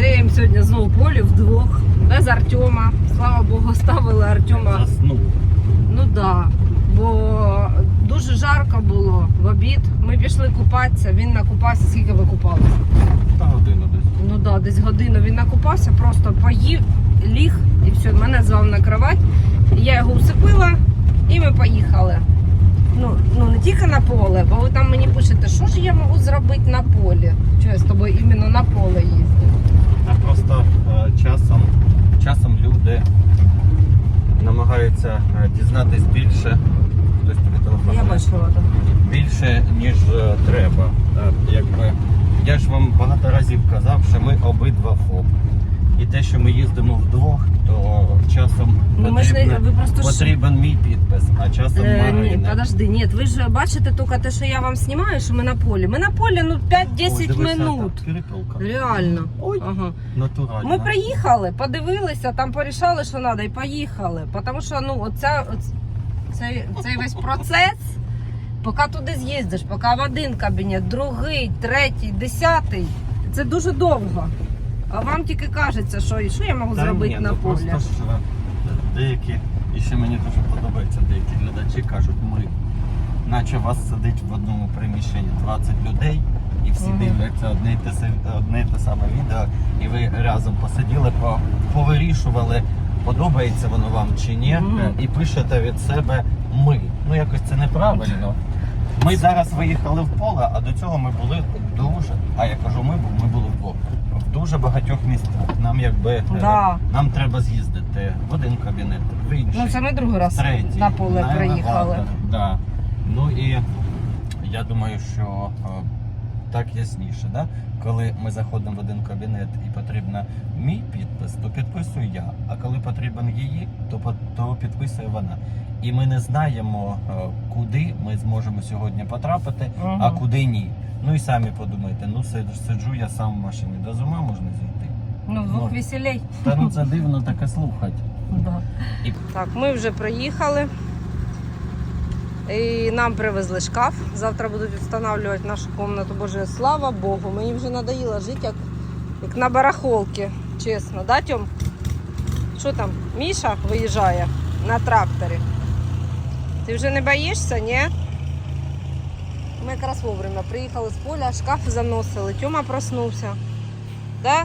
Андрієм сьогодні знову полі вдвох, без Артема. Слава Богу, ставили Артема. Заснув. Ну да. Бо дуже жарко було в обід. Ми пішли купатися, він накупався, скільки ви купалися? Та годину десь. Ну да, десь годину він накупався, просто поїв, ліг і все, мене звав на кровать. Я його усипила і ми поїхали. Ну, ну не тільки на поле, бо ви там мені пишете, що ж я можу зробити на полі. Що я з тобою іменно на поле їздю. А просто е, часом, часом люди намагаються е, дізнатись більше. Хтось тобі телефонує. Я бачила так. Більше, ніж е, треба. Е, якби, я ж вам багато разів казав, що ми обидва ФОП. І те, що ми їздимо вдвох, то часом Ну, ми ж не- потрібно- ви просто ж- потрібен мій підпис, а часом Е, ні, подожди, ні, ви ж бачите тільки те, що я вам знімаю, що ми на полі. Ми на полі ну 5-10 дивися, минут. там. Реально. Ой, Ага. натурально. Ми приїхали, подивилися, там порішали, що треба, і поїхали. Тому що ну, оця, оц- цей, цей весь процес, поки туди з'їздиш, поки в один кабінет, другий, третій, десятий, це дуже довго. А вам тільки кажеться, що, що я можу Та зробити ні, на ну полі. Просто ж е, деякі, і ще мені дуже подобається, деякі глядачі кажуть, ми, наче вас сидить в одному приміщенні 20 людей, і всі Мгм. дивляться одне і те, одне і те саме відео, і ви разом посиділи, повирішували, подобається воно вам чи ні, е, і пишете від себе ми. Ну якось це неправильно. Ми зараз виїхали в поле, а до цього ми були дуже. А я кажу, ми, бо ми були. В дуже багатьох місцях. Нам якби е, Да. нам треба з'їздити в один кабінет, в інший, Ну це ми другий раз третій, на поле на приїхали. елеватор, Да. Ну і я думаю, що е, так ясніше, да? коли ми заходимо в один кабінет і потрібен мій підпис, то підписую я. А коли потрібен її, то, по- то підписує вона. І ми не знаємо, е, куди ми зможемо сьогодні потрапити, Мгм. а куди ні. Ну і самі подумайте, ну сиджу, я сам в машині, до зума можна зійти. Ну, вдвох Ну. веселей. Та ну це дивно таке слухати. Да. І- Так, ми вже приїхали. І нам привезли шкаф. Завтра будуть встановлювати нашу кімнату. Боже, слава Богу, мені вже надоїло жити як, як на барахолці. Чесно, да, Тьом? Що там? Міша виїжджає на тракторі. Ти вже не боїшся, ні? Ми якраз вовремя приїхали з поля, шкаф заносили. Тьома проснувся. Да?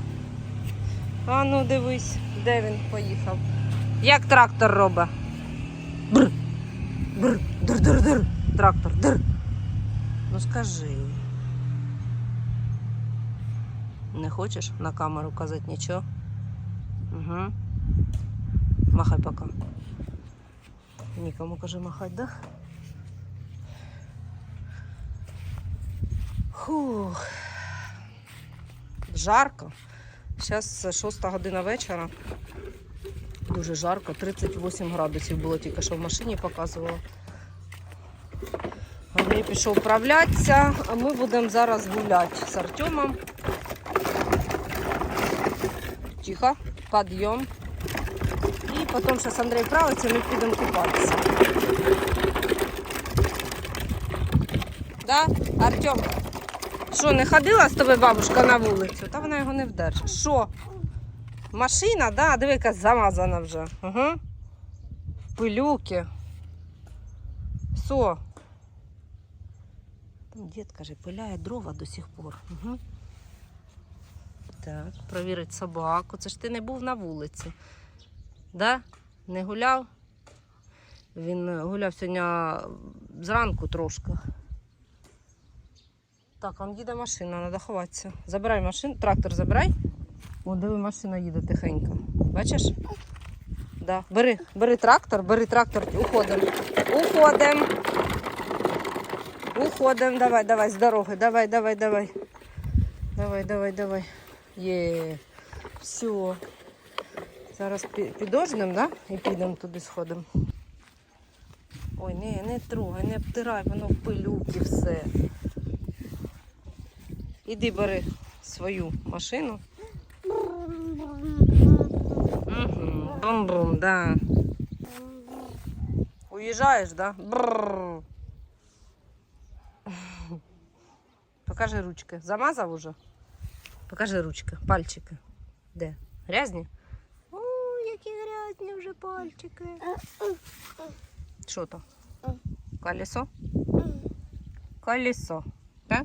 А ну дивись, де він поїхав. Як трактор робить? Бр. Бр. Др, др, др. Трактор. Др. Ну скажи. Не хочеш на камеру казати нічого? Угу. Махай пока. Нікому кажи махать, да? Фух. Жарко. Зараз 6 година вечора. Дуже жарко, 38 градусів було тільки що в машині показувало. Андрій пішов вправлятися, а ми будемо зараз гуляти з Артемом. Тихо, підйом. І потім зараз Андрій вправиться, ми підемо купатися. Да, Артем? Що, не ходила з тобою бабушка на вулицю? Та вона його не вдержить. Що? Машина, да, диви, яка замазана вже. Угу. Пилюки. Все. Там дід каже, пиляє дрова до сих пор. Угу. Так, провірить собаку. Це ж ти не був на вулиці. Да? Не гуляв? Він гуляв сьогодні зранку трошки. Так, он їде машина, треба ховатися. Забирай машину, трактор забирай. О, диви, машина їде тихенько. Бачиш? Да. Бери, бери трактор, бери трактор, уходимо. Уходимо. Уходимо. Давай, давай, з дороги. Давай, давай, давай. Давай, давай, давай. Є. Все. Зараз пі- підождемо, да? І підемо туди сходимо. Ой, не, не трогай, не обтирай, воно в пилюки все. Іди бери свою машину. Угу. Бум-бум, да. Уїжджаєш, да? Бррр. Покажи ручки. Замазав уже? Покажи ручки, пальчики. Де? Грязні? О, які грязні вже пальчики. Що то? Колесо? Колесо. Так?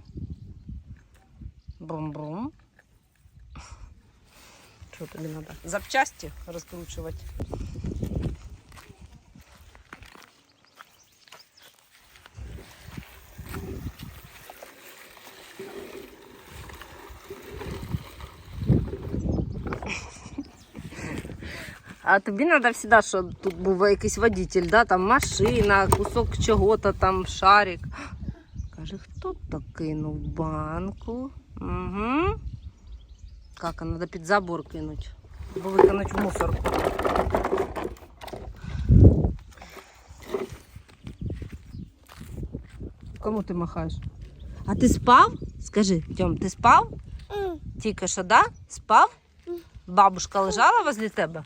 Брум-брум. Що тобі треба? Запчасті розкручувати. А тобі треба завжди, щоб тут був якийсь водитель, да? там машина, кусок чого-то там, шарик. Каже, хто то кинув банку? Угу. Как, треба під забор кинути. Або викинути в мусорку. Кому ти махаєш? А ти спав? Скажи, Тьом, ти спав? Тільки що, да? Спав? Бабушка лежала возле тебе?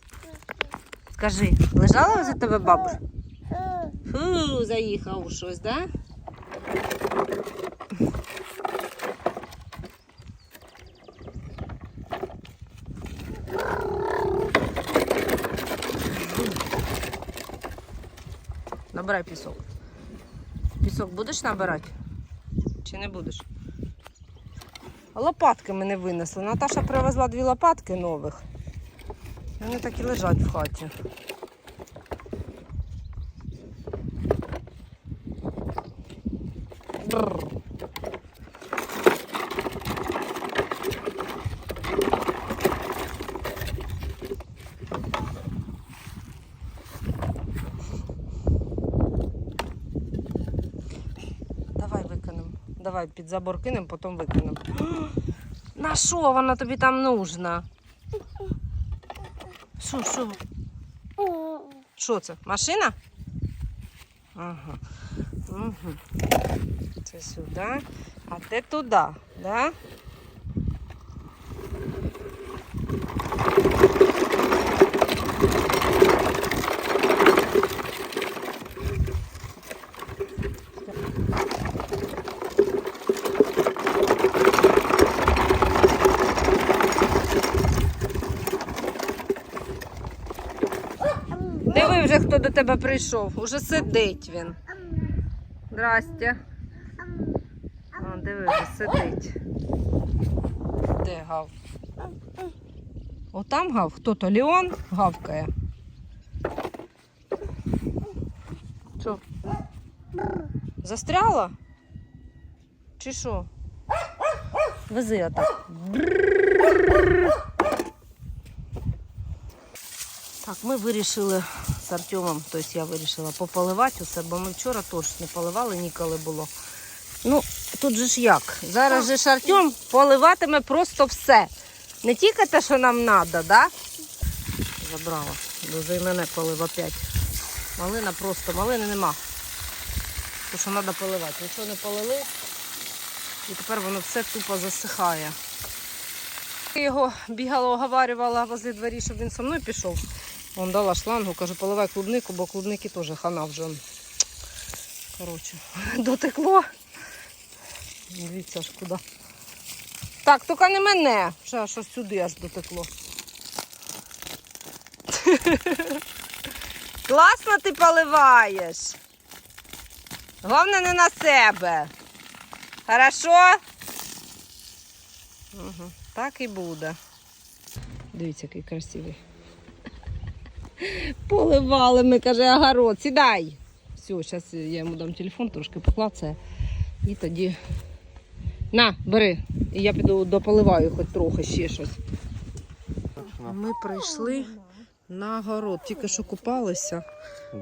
Скажи, лежала возле тебе бабушка? Фу, заїхав щось, да? Набирай пісок. Пісок будеш набирати? Чи не будеш? Лопатки мене не винесли. Наташа привезла дві лопатки нових. Вони так і лежать в хаті. Бррр. Давай викинемо. Давай під забор кинемо, потім викинемо. На що вона тобі там нужна? Що, що? Що це? Машина? Ага. Угу. Це сюди, а те туди, да? Диви вже, хто до тебе прийшов. Уже сидить він. Здрасте. О, диви, вже сидить. Де гав? О, там гав? Хто то? Леон гавкає. Що? Застряла? Чи що? Вези отак. Так, ми вирішили з Артемом, тобто я вирішила пополивати усе, бо ми вчора теж не поливали, ніколи було. Ну, тут же ж як? Зараз же ж Артем поливатиме просто все. Не тільки те, що нам треба, да? Забрала. Дуже і мене полив опять. Малина просто, малини нема. Тому що треба поливати. Нічого не полили. І тепер воно все тупо засихає. Я його бігала, оговарювала возле дворі, щоб він со мною пішов. Вон дала шлангу, кажу, поливай клубнику, бо клубники теж хана вже. Коротше, дотекло. Дивіться аж куди. Так, тільки не мене. Ще аж ось сюди аж дотекло. Класно ти поливаєш. Головне не на себе. Хорошо? Угу. Так і буде. Дивіться, який красивий. Поливали ми, каже, огород. Сідай. Все, зараз я йому дам телефон, трошки поклацає. І тоді. На, бери. І я піду дополиваю хоч трохи ще щось. Ми прийшли на город. Тільки що купалися.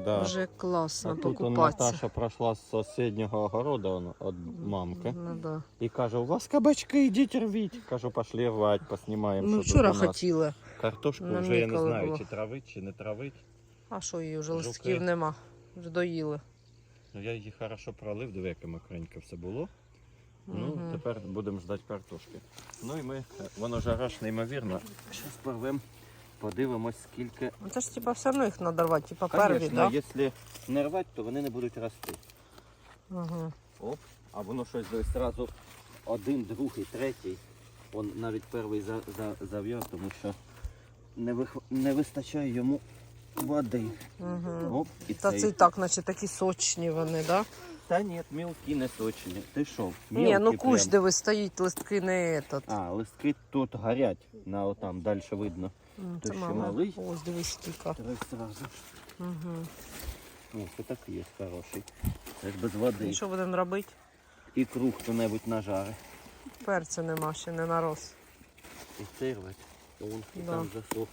Да. Вже класно А тут он покупатися. Наташа пройшла з сусіднього огороду від мамки. Ну, да. І каже, у вас кабачки, йдіть рвіть. Кажу, пошли рвати, поснімаємо. Ми що тут вчора у нас. хотіли. Картошку Нам вже я не ніколи знаю, було. чи травить, чи не травить. А що її вже Жуки. листків нема? Вже доїли. Ну я її хорошо пролив, диви, яке мокреньке все було. Ну, Мгм. тепер будемо ждати картошки. Ну і ми, е, воно жараш неймовірно. Зараз порвемо, подивимось, скільки. Ну, Це ж типа все одно їх треба рвати, типа перві, да? якщо не рвати, то вони не будуть рости. Угу. Оп, а воно щось десь одразу один, другий, третій. Он навіть перший за, за, зав'яв, тому що не, вих... не вистачає йому води. Угу. Оп, і Та цей. це і так, наче такі сочні вони, да? Та ні, мілкі не точні. Ти що? Ні, ну кущ, прям. де ви стоїть, листки не этот. А, листки тут горять, на отам, далі видно. М, Це ще мама. малий. Ось дивись скільки. Три зразу. Угу. О, це так є хороший. Це ж без води. І що будемо робити? І круг хто-небудь нажари. Перцю нема, ще не нарос. І цей рвать. Он і Да. там засох.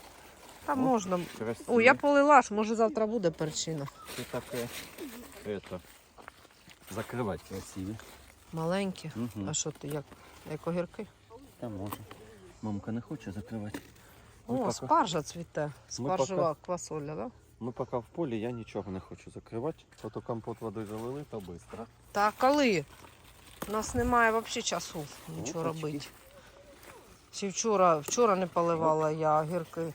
Та О. можна. Красиво. О, я полила ж, може завтра буде перчина. Це таке, это, закривати красиві. Маленькі. Угу. А що ти, як, як огірки? Та може. Мамка не хоче закривати. Ми О, поки- спаржа цвіте. Спаржева квасоля, да? Ми поки в полі, я нічого не хочу закривати. Ото компот водою залили, то швидко. Та коли? У нас немає взагалі часу нічого Опачки. робити. Ще вчора, вчора не поливала я огірки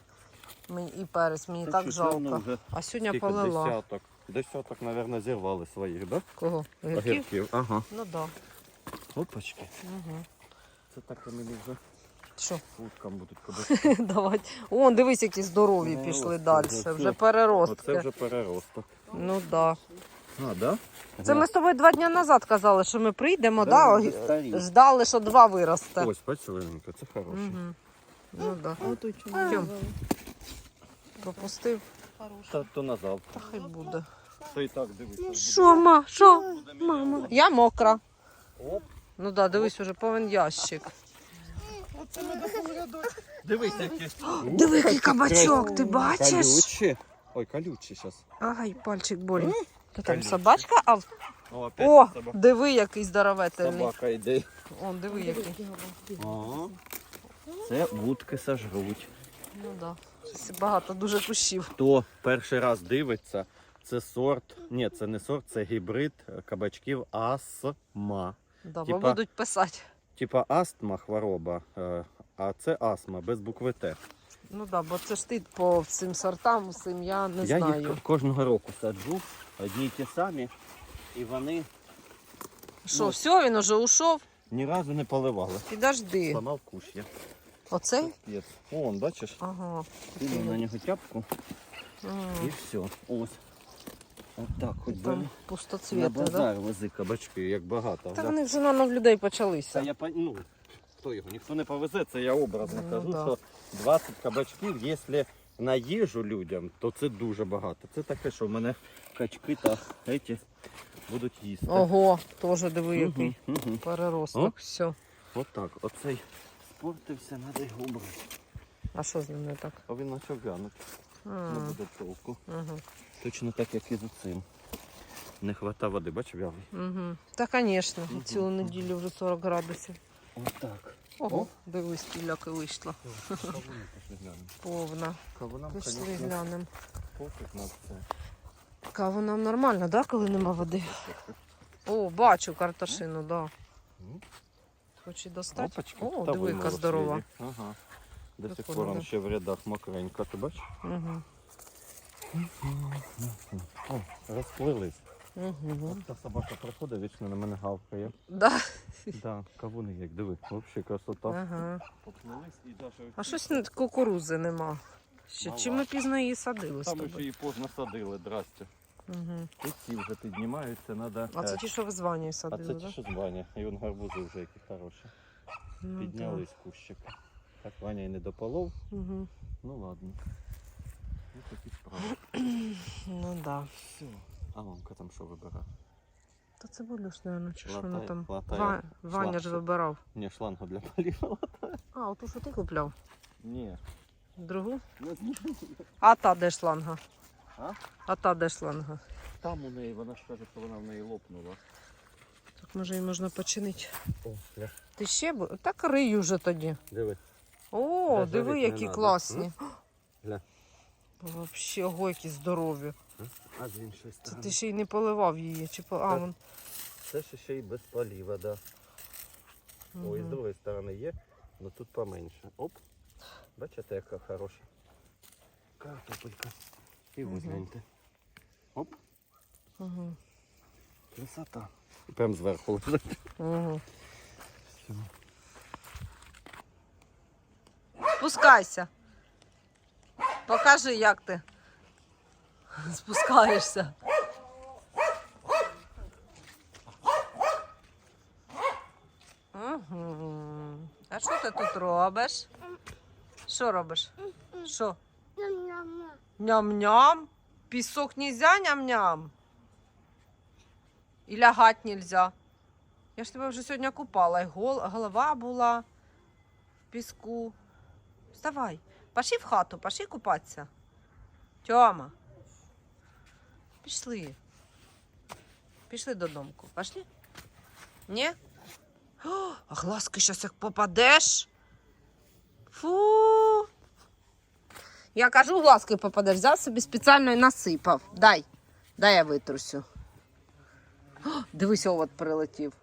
і перець, мені так жалко. А сьогодні полила. Десяток. Десяток, мабуть, зірвали своїх, да? Кого? Огірків? Огірків. Ага. Ну так. Опачки. Угу. Це так мені вже Що? уткам будуть кудись. Давай. О, дивись, які здорові пішли далі. Вже переростки. Оце вже переросток. Ну так. А, да? Це ми з тобою два дні назад казали, що ми прийдемо, Да, да? старі. Ждали, що два виросте. Ось, бачиш, Оленка, це хороший. Угу. Ну да. Отут Тьом. Пропустив, Та то назад. та хай буде. Та і так дивись. Що, ма? Що? Мама. Я мокра. Оп. Ну да, дивись, уже повен ящик. Дивись, які. Диви, який кабачок, ти бачиш? Колючі. Ой, колючі зараз. Ай, пальчик болить. Та там собачка, а в- О, опять о, собака. диви, який здоровительний. Собака йде. Он, диви, який. Ага. Це вудки сожруть. Ну да. Щось Багато дуже кущів. Хто перший раз дивиться, це сорт. Ні, це не сорт, це гібрид кабачків астма. Да, бо Типа- будуть писати. Типа астма хвороба, е, а це астма без букви Т. Ну да, бо це ж ти по цим сортам, цим я не Я знаю. їх кожного року саджу, одні й ті самі, і вони Що, ну. все, він уже ушов? ні разу не поливали. Підожди. Сламав кущ я. Оцей? Є. Вон, бачиш? Ага. Кинув на нього тяпку М. і все. Ось. Так, хоч би Там на пустоцвіти, да? базар вези кабачки, як багато. Та вони вже на в людей Це почалися. я пон- ну, хто його? Ніхто не повезе, це я образно Ну, кажу, да. що 20 кабачків, якщо на їжу людям, то це дуже багато. Це таке, що в мене качки та еті будуть їсти. Ого, теж диви, який Угу, угу. переросток. Все. От так, оцей спортився, треба його убрати. А що з ним не так? А він почав вянути, не буде толку. Угу. Точно так, як і з цим. Не вистачає води, бач, вялий. Угу. Та, звісно, Мгм. цілу неділю вже 40 градусів. От так. Ого, дивись, кіляки вийшла. Повна. Кавунам, Пішли глянемо. пофіг на це. Каву нам нормально, да, коли нема води? О, бачу картошину, да. Хоче достати? Опачки. О, Та диви, яка здорова. Ага. До сих пор он ще в рядах мокренько, ти бачиш? Угу. О, розплились. Угу. Та собака проходить, вічно на мене гавкає. Да. Да, кавуни як, диви, взагалі красота. Ага. І. А щось не- кукурузи нема. Ще Мала. чи ми пізно її садили з Там ще тобою? і поздно садили, здрасте. Угу. І ці вже піднімаються, треба... А це ті, що ви з Ванею а садили, це так? ті, що з Ваня. І вон гарбузи вже які хороші. Ну, Піднялись кущик. Так Ваня і не дополов. Угу. Ну ладно. Ну такі справи. Ну да. Все. А мамка там що вибирає? Та це будеш, мабуть, чи що воно там. латає Ва... Ваня ж вибирав. Ні, шлангу для полива. А, оту, що ти купляв? Ні. Другу? А та де шланга? А? А та де шланга? Там у неї, вона ж каже, що вона в неї лопнула. Так може її можна починити. О, гля. Ти ще б. Так рий уже тоді. Диви. О, Даже диви, які надо. класні. Гля. Вообще, ого, які здорові. А з іншої сторони. ти ще й не поливав її. Чи по... А, вон. Це ж ще й без поліва, да. Ой, з другої сторони є, але тут поменше. Оп. Бачите, яка хороша. Картопелька. І гляньте. Оп, Мгм. красота. І прям зверху лежить. Мгм. Спускайся. Покажи, як ти спускаєшся. Угу. А що ти тут робиш? Що робиш? Що? Ням-ням. Пісок нельзя ням-ням. І лягать нельзя. Я ж тебе вже сьогодні купала. І гол... голова була в піску. Вставай. Пошли в хату, пошли купатися. Тьома. Пішли. Пішли додому. Пошли? Ні? О, а глазки зараз як попадеш. Фу. Я кажу, глазки попадеш, взяв собі спеціально і насипав. Дай. Дай я витрусю. О, дивись, овод прилетів.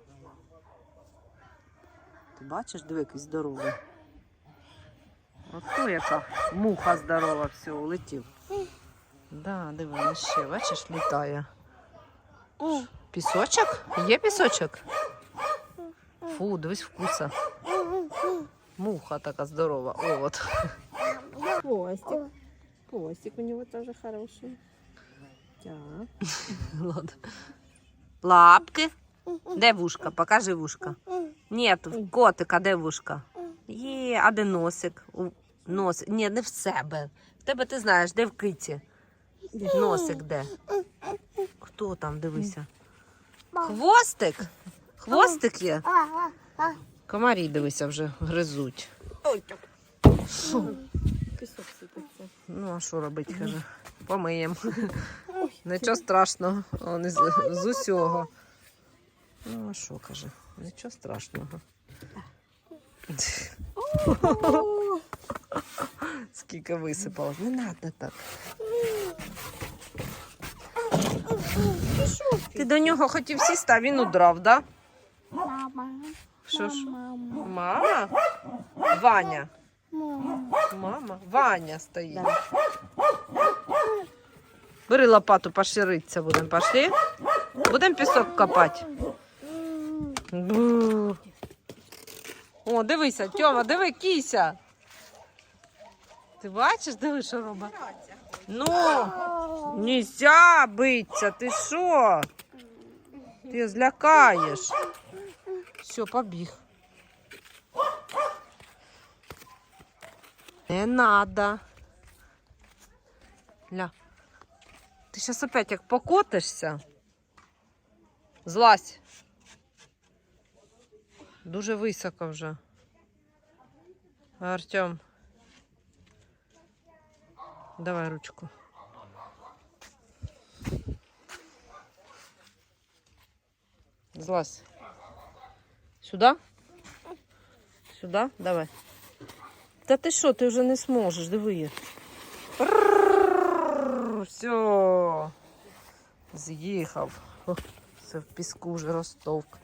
Ти бачиш, диви, який здоровий. Ото яка муха здорова, все, улетів. Да, диви, ще, бачиш, літає. Пісочок? Є пісочок? Фу, дивись вкуса. Муха така здорова. О, от. Хвостик. Хвостик у него тоже хороший. Так. Ладно. Лапки. Де вушка? Покажи вушка. Нет, в котика, де вушка? Є, а де носик? У- Носик. Ні, не в себе. В тебе ти знаєш, де в киті. Носик де? Хто там, дивися? Хвостик? Хвостик є? Комарі, дивися, вже гризуть. Песок сыпется. Ну, а що робити, каже? Помиємо. Нічого страшного, он із, з усього. Ну, а що каже? Нічого страшного. Скільки висипало. Не треба так. Ти до нього хотів сісти, а він удрав, да? Мама. Що ж? Мама? Ваня. Мама. Ваня стоїть. Бери лопату, пошириться будемо. Пошли? Будемо пісок копати. О, дивися, Тьома, диви, кіся. Ти бачиш, диви, що робить? Ну, нельзя битися, ти що? Ти злякаєш. Все, побіг. Не надо. Ля. Ти зараз опять як покотишся. Злазь. Дуже високо вже. Артем. Давай ручку. Злазь. Сюда? Сюда? Давай. Та ти що, ти вже не зможеш, диви. Все. З'їхав. Все в піску вже розтовк.